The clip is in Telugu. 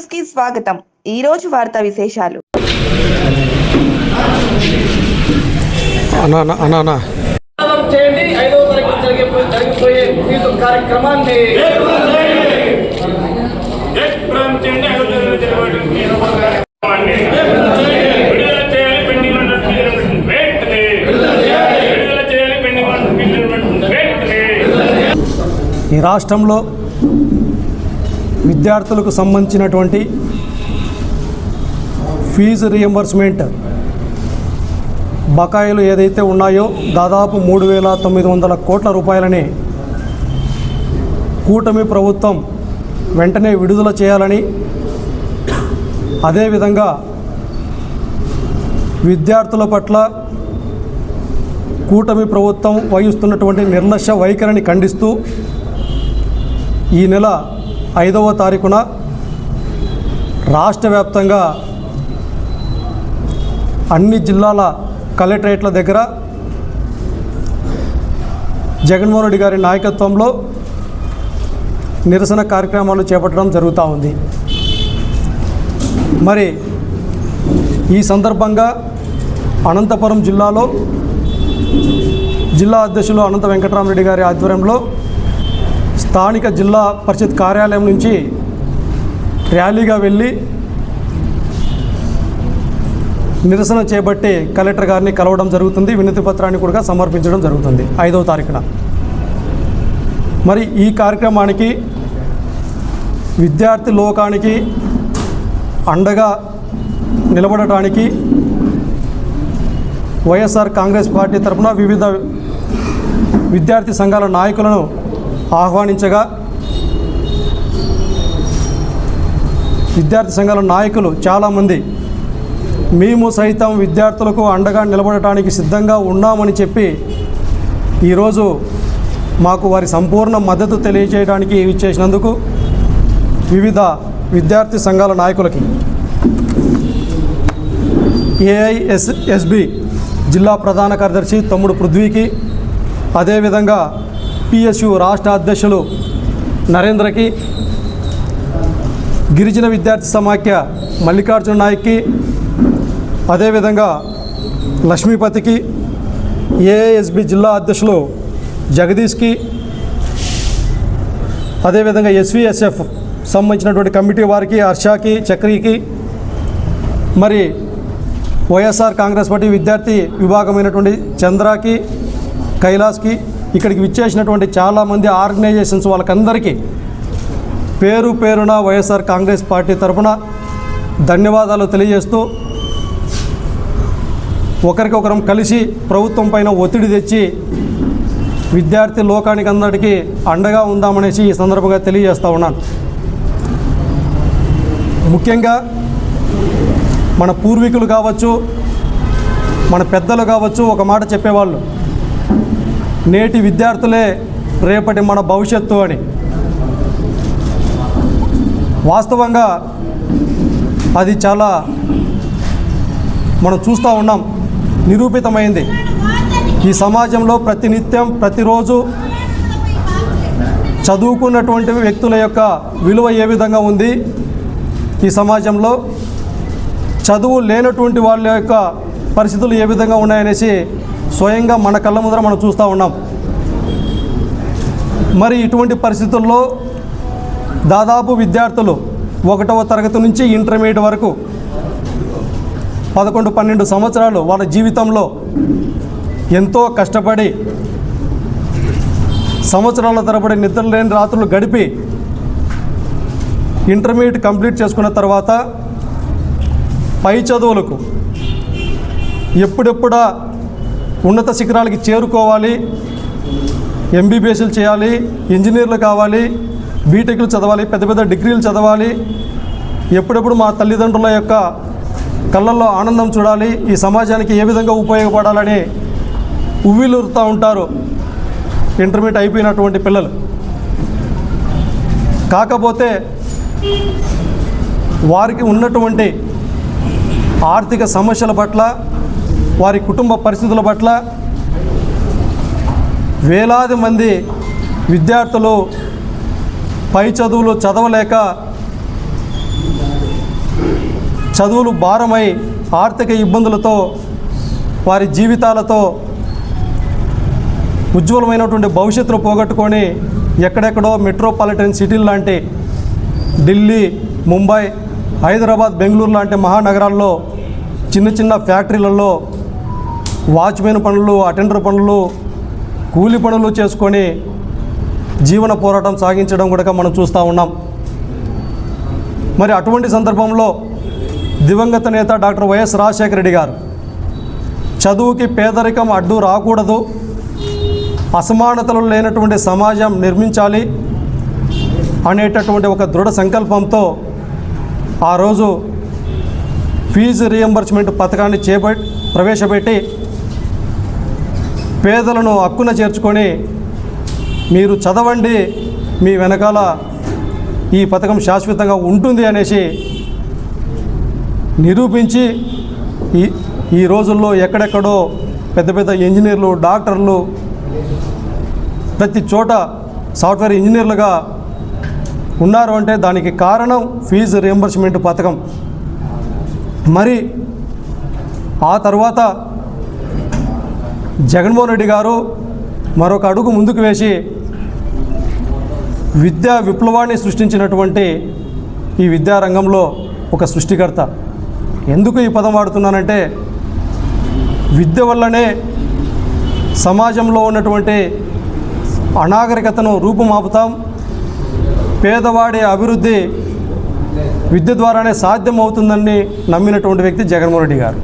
న్యూస్కి స్వాగతం. ఈ రోజు వార్తా విశేషాలు. చేయండి. ఐదవ తారీఖు జరిగే జరిగిపోయే ఫీజు కార్యక్రమాన్ని. ఈ రాష్ట్రంలో విద్యార్థులకు సంబంధించినటువంటి ఫీజు రియంబర్స్మెంట్ బకాయిలు ఏదైతే ఉన్నాయో దాదాపు మూడు వేల తొమ్మిది వందల కోట్ల రూపాయలని కూటమి ప్రభుత్వం వెంటనే విడుదల చేయాలని అదేవిధంగా విద్యార్థుల పట్ల కూటమి ప్రభుత్వం వహిస్తున్నటువంటి నిర్లక్ష్య వైఖరిని ఖండిస్తూ ఈ నెల ఐదవ తారీఖున రాష్ట్ర వ్యాప్తంగా అన్ని జిల్లాల కలెక్టరేట్ల దగ్గర జగన్మోహన్ రెడ్డి గారి నాయకత్వంలో నిరసన కార్యక్రమాలు చేపట్టడం జరుగుతూ ఉంది. మరి ఈ సందర్భంగా అనంతపురం జిల్లాలో జిల్లా అధ్యక్షులు అనంత వెంకటరామరెడ్డి గారి ఆధ్వర్యంలో స్థానిక జిల్లా పరిషత్ కార్యాలయం నుంచి ర్యాలీగా వెళ్ళి నిరసన చేపట్టి కలెక్టర్ గారిని కలవడం జరుగుతుంది. వినతి పత్రాన్ని కూడా సమర్పించడం జరుగుతుంది. ఐదవ తారీఖున. మరి ఈ కార్యక్రమానికి విద్యార్థి లోకానికి అండగా నిలబడటానికి వైఎస్ఆర్ కాంగ్రెస్ పార్టీ తరఫున వివిధ విద్యార్థి సంఘాల నాయకులను ఆహ్వానించగా విద్యార్థి సంఘాల నాయకులు చాలామంది మేము సైతం విద్యార్థులకు అండగా నిలబడటానికి సిద్ధంగా ఉన్నామని చెప్పి ఈరోజు మాకు వారి సంపూర్ణ మద్దతు తెలియజేయడానికి ఇచ్చేసినందుకు వివిధ విద్యార్థి సంఘాల నాయకులకి ఏఐఎస్ ఎస్బి జిల్లా ప్రధాన కార్యదర్శి తమ్ముడు పృథ్వీకి అదేవిధంగా పిఎస్యు రాష్ట్ర అధ్యక్షులు నరేంద్రకి గిరిజన విద్యార్థి సమాఖ్య మల్లికార్జున నాయక్కి అదేవిధంగా లక్ష్మీపతికి ఏఎస్బి జిల్లా అధ్యక్షులు జగదీష్కి అదేవిధంగా ఎస్విఎస్ఎఫ్ సంబంధించినటువంటి కమిటీ వారికి హర్షాకి చక్రికి మరి వైఎస్ఆర్ కాంగ్రెస్ పార్టీ విద్యార్థి విభాగమైనటువంటి చంద్రకి కైలాస్కి ఇక్కడికి విచ్చేసినటువంటి చాలామంది ఆర్గనైజేషన్స్ వాళ్ళకందరికీ పేరు పేరున వైఎస్ఆర్ కాంగ్రెస్ పార్టీ తరఫున ధన్యవాదాలు తెలియజేస్తూ ఒకరికొకరం కలిసి ప్రభుత్వం పైన ఒత్తిడి తెచ్చి విద్యార్థి లోకానికి అందరికీ అండగా ఉందామనేసి ఈ సందర్భంగా తెలియజేస్తూ ఉన్నాను. ముఖ్యంగా మన పూర్వీకులు కావచ్చు మన పెద్దలు కావచ్చు ఒక మాట చెప్పేవాళ్ళు. నేటి విద్యార్థులే రేపటి మన భవిష్యత్తు అని. వాస్తవంగా అది చాలా మనం చూస్తూ ఉన్నాం. నిరూపితమైంది. ఈ సమాజంలో ప్రతినిత్యం ప్రతిరోజు చదువుకున్నటువంటి వ్యక్తుల యొక్క విలువ ఏ విధంగా ఉంది? ఈ సమాజంలో చదువు లేనటువంటి వాళ్ళ యొక్క పరిస్థితులు ఏ విధంగా ఉన్నాయనేసి స్వయంగా మన కళ్ళ ముందర మనం చూస్తూ ఉన్నాం. మరి ఇటువంటి పరిస్థితుల్లో దాదాపు విద్యార్థులు ఒకటవ తరగతి నుంచి ఇంటర్మీడియట్ వరకు పదకొండు పన్నెండు సంవత్సరాలు వాళ్ళ జీవితంలో ఎంతో కష్టపడి సంవత్సరాల తరబడి నిద్ర లేని రాత్రులు గడిపి ఇంటర్మీడియట్ కంప్లీట్ చేసుకున్న తర్వాత పై చదువులకు ఎప్పుడెప్పుడా ఉన్నత శిఖరాలకి చేరుకోవాలి ఎంబీబీఎస్లు చేయాలి ఇంజనీర్లు కావాలి బీటెక్లు చదవాలి పెద్ద పెద్ద డిగ్రీలు చదవాలి. ఎప్పుడెప్పుడు మా తల్లిదండ్రుల యొక్క కళ్ళల్లో ఆనందం చూడాలి ఈ సమాజానికి ఏ విధంగా ఉపయోగపడాలని ఉవ్విలురుతూ ఉంటారు ఇంటర్మీడియట్ అయిపోయినటువంటి పిల్లలు. కాకపోతే వారికి ఉన్నటువంటి ఆర్థిక సమస్యల పట్ల వారి కుటుంబ పరిస్థితుల పట్ల వేలాది మంది విద్యార్థులు పై చదువులు చదవలేక చదువులు భారమై ఆర్థిక ఇబ్బందులతో వారి జీవితాలతో ఉజ్వలమైనటువంటి భవిష్యత్తును పోగొట్టుకొని ఎక్కడెక్కడో మెట్రోపాలిటన్ సిటీలు లాంటి ఢిల్లీ ముంబై హైదరాబాద్ బెంగళూరు లాంటి మహానగరాల్లో చిన్న చిన్న ఫ్యాక్టరీలలో వాచ్మెన్ పనులు అటెండర్ పనులు కూలి పనులు చేసుకొని జీవన పోరాటం సాగించడం కూడా మనం చూస్తూ ఉన్నాం. మరి అటువంటి సందర్భంలో దివంగత నేత డాక్టర్ వైఎస్ రాజశేఖర రెడ్డి గారు చదువుకి పేదరికం అడ్డు రాకూడదు అసమానతలు లేనటువంటి సమాజం నిర్మించాలి అనేటటువంటి ఒక దృఢ సంకల్పంతో ఆ రోజు ఫీజు రియంబర్స్మెంట్ పథకాన్ని చేపట్టి ప్రవేశపెట్టి పేదలను హక్కున చేర్చుకొని మీరు చదవండి మీ వెనకాల ఈ పథకం శాశ్వతంగా ఉంటుంది అనేసి నిరూపించి ఈ ఈ రోజుల్లో ఎక్కడెక్కడో పెద్ద పెద్ద ఇంజనీర్లు డాక్టర్లు ప్రతి చోట సాఫ్ట్వేర్ ఇంజనీర్లుగా ఉన్నారు అంటే దానికి కారణం ఫీజు రియంబర్స్మెంట్ పథకం. మరి ఆ తర్వాత జగన్మోహన్ రెడ్డి గారు మరొక అడుగు ముందుకు వేసి విద్యా విప్లవాన్ని సృష్టించినటువంటి ఈ విద్యారంగంలో ఒక సృష్టికర్త. ఎందుకు ఈ పదం వాడుతున్నానంటే విద్య వల్లనే సమాజంలో ఉన్నటువంటి అనాగరికతను రూపుమాపుతాం. పేదవాడి అభివృద్ధి విద్య ద్వారానే సాధ్యమవుతుందని నమ్మినటువంటి వ్యక్తి జగన్మోహన్ రెడ్డి గారు.